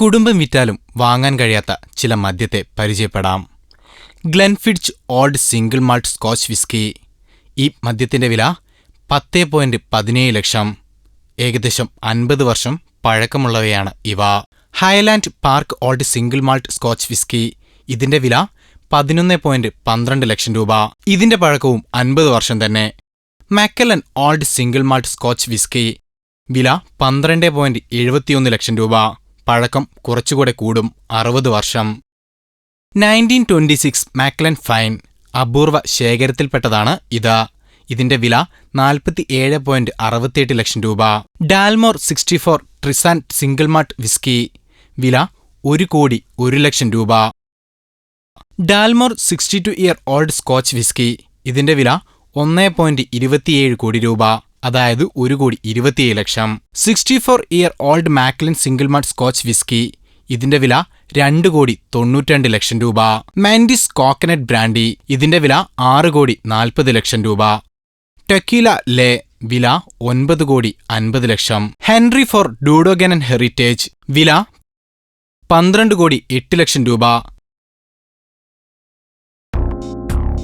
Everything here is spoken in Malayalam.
കുടുംബം വിറ്റാലും വാങ്ങാൻ കഴിയാത്ത ചില മദ്യത്തെ പരിചയപ്പെടാം. Glenfiddich old single malt scotch whisky. ഈ മദ്യത്തിന്റെ വില പത്ത് പോയിന്റ് പതിനേഴ് ലക്ഷം. ഏകദേശം അൻപത് വർഷം പഴക്കമുള്ളവയാണ് ഇവ. Highland Park old single malt scotch whisky. ഇതിന്റെ വില പതിനൊന്ന് പോയിന്റ് പന്ത്രണ്ട് ലക്ഷം രൂപ. ഇതിന്റെ പഴക്കവും അൻപത് വർഷം തന്നെ. Macallan old single malt scotch whisky. വില പന്ത്രണ്ട് പോയിന്റ് എഴുപത്തിയൊന്ന് ലക്ഷം രൂപ. പഴക്കം കുറച്ചുകൂടെ കൂടും അറുപത് വർഷം. Nineteen twenty six Macallan fine. അപൂർവ ശേഖരത്തിൽപ്പെട്ടതാണ് ഇത്. ഇതിന്റെ വില നാൽപ്പത്തി ഏഴ് പോയിന്റ് അറുപത്തിയെട്ട് ലക്ഷം രൂപ. ഡാൽമോർ സിക്സ്റ്റി ഫോർ ട്രിസാൻ സിംഗിൾ മാർട്ട് വിസ്കി. വില ഒരു കോടി ഒരു ലക്ഷം രൂപ. Dalmore sixty two year old scotch whisky. ഇതിന്റെ വില ഒന്ന് പോയിന്റ് ഇരുപത്തിയേഴ് കോടി രൂപ അതായത് ഒരു കോടി ഇരുപത്തിയേഴ് lakh. Sixty four year old Macallan single malt scotch whisky ഇതിന്റെ വില രണ്ട് കോടി തൊണ്ണൂറ്റിരണ്ട് ലക്ഷം രൂപ. മാൻഡിസ് കോക്കനട്ട് ബ്രാൻഡി ഇതിന്റെ വില ആറ് കോടി നാൽപ്പത് ലക്ഷം രൂപ. ടെക്കീല ലേ വില ഒൻപത് കോടി അൻപത് lakh. Henri four Dudognon Heritage വില പന്ത്രണ്ട് കോടി എട്ട് ലക്ഷം രൂപ.